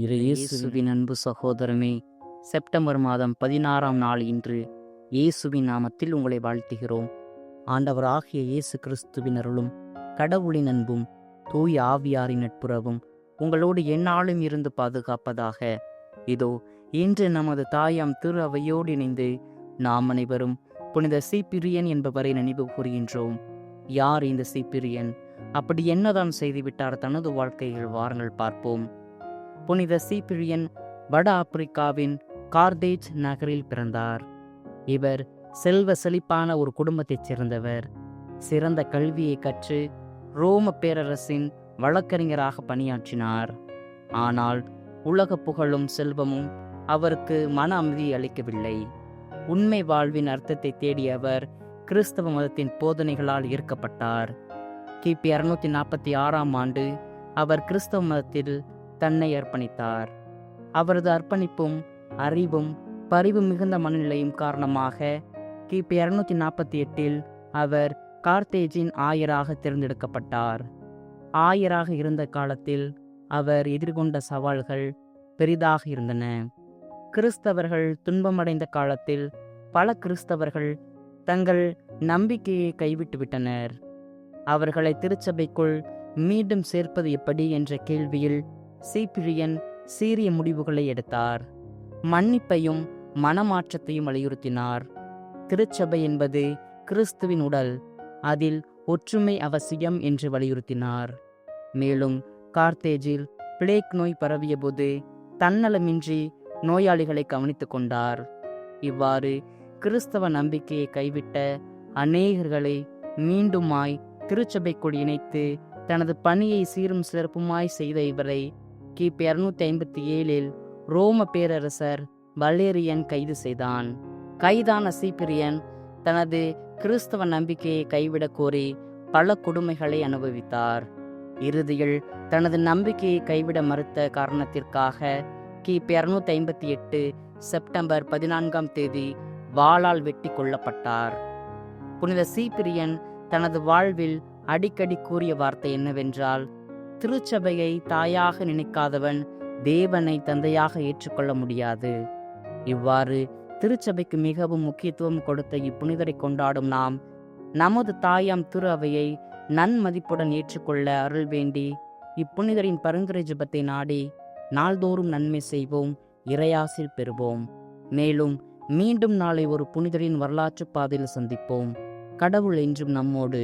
இரு இயேசுவின் அன்பு சகோதரமே செப்டம்பர் மாதம் பதினாறாம் நாள் இன்று இயேசுவின் நாமத்தில் உங்களை வாழ்த்துகிறோம். ஆண்டவராகிய இயேசு கிறிஸ்துவின் அருளும் கடவுளின் அன்பும் தூய் ஆவியாரின் நட்புறவும் உங்களோடு எந்நாளும் இருந்து பாதுகாப்பதாக. இதோ இன்று நமது தாயாம் திரு அவையோடு இணைந்து நாம் அனைவரும் புனித சீப்பிரியன் என்பவரை நினைவு கூறுகின்றோம். யார் இந்த சீப்பிரியன்? அப்படி என்னதான் செய்துவிட்டார்? தனது வாழ்க்கையில் வாருங்கள் பார்ப்போம். புனித சீப்பிரியன் வட ஆப்பிரிக்காவின் கார்தேஜ் நகரில் பிறந்தார். இவர் செல்வ செழிப்பான ஒரு குடும்பத்தைச் சேர்ந்தவர். சிறந்த கல்வியை கற்று ரோம பேரரசின் வழக்கறிஞராக பணியாற்றினார். ஆனால் உலக புகழும் செல்வமும் அவருக்கு மன அமைதி அளிக்கவில்லை. உண்மை வாழ்வின் அர்த்தத்தை தேடிய அவர் கிறிஸ்தவ மதத்தின் போதனைகளால் ஈர்க்கப்பட்டார். கிபி அறுநூத்தி நாற்பத்தி ஆறாம் ஆண்டு அவர் கிறிஸ்தவ மதத்தில் தன்னை அர்ப்பணித்தார். அவரது அர்ப்பணிப்பும் அறிவும் பரிவு மிகுந்த மனநிலையும் காரணமாக கிபி இருநூத்தி நாற்பத்தி எட்டில் அவர் கார்த்தேஜின் ஆயராக தேர்ந்தெடுக்கப்பட்டார். ஆயராக இருந்த காலத்தில் அவர் எதிர்கொண்ட சவால்கள் பெரிதாக இருந்தன. கிறிஸ்தவர்கள் துன்பமடைந்த காலத்தில் பல கிறிஸ்தவர்கள் தங்கள் நம்பிக்கையை கைவிட்டு விட்டனர் அவர்களை திருச்சபைக்குள் மீண்டும் சேர்ப்பது எப்படி என்ற கேள்வியில் சீப்பிழியன் சீரிய முடிவுகளை எடுத்தார். மன்னிப்பையும் மனமாற்றத்தையும் வலியுறுத்தினார். திருச்சபை என்பது கிறிஸ்துவின் உடல் அதில் ஒற்றுமை அவசியம் என்று வலியுறுத்தினார். மேலும் கார்த்தேஜில் பிளேக் நோய் பரவியபோது தன்னலமின்றி நோயாளிகளை கவனித்துக் கொண்டார். இவ்வாறு கிறிஸ்தவ நம்பிக்கையை கைவிட்ட அநேகர்களை மீண்டுமாய் திருச்சபைக்குள் இணைத்து தனது பணியை சீரும் சிறப்புமாய் செய்த இவரை கிபி இருநூத்தி ஐம்பத்தி ஏழில் ரோம பேரரசர் வலேரியன் கைது செய்தான். கைதான சீப்பிரியன் தனது கிறிஸ்தவ நம்பிக்கையை கைவிடக் கோரி பல கொடுமைகளை அனுபவித்தார். இறுதியில் தனது நம்பிக்கையை கைவிட மறுத்த காரணத்திற்காக கிபி இருநூத்தி ஐம்பத்தி எட்டு செப்டம்பர் பதினான்காம் தேதி வாளால் வெட்டி கொல்லப்பட்டார். புனித சீப்பிரியன் தனது வாழ்வில் அடிக்கடி கூறிய வார்த்தை என்னவென்றால் திருச்சபையை தாயாக நினைக்காதவன் தேவனை தந்தையாக ஏற்றுக்கொள்ள முடியாது. இவ்வாறு திருச்சபைக்கு மிகவும் முக்கியத்துவம் கொடுத்த இப்புனிதரை கொண்டாடும் நாம் நமது தாயாம் திரு அவையை நன்மதிப்புடன் ஏற்றுக்கொள்ள அருள் வேண்டி இப்புனிதரின் பரிந்துரை ஜபத்தை நாடி நாள்தோறும் நன்மை செய்வோம் இறையாசில் பெறுவோம். மேலும் மீண்டும் நாளை ஒரு புனிதரின் வரலாற்று பாதையில் சந்திப்போம். கடவுள் என்றும் நம்மோடு.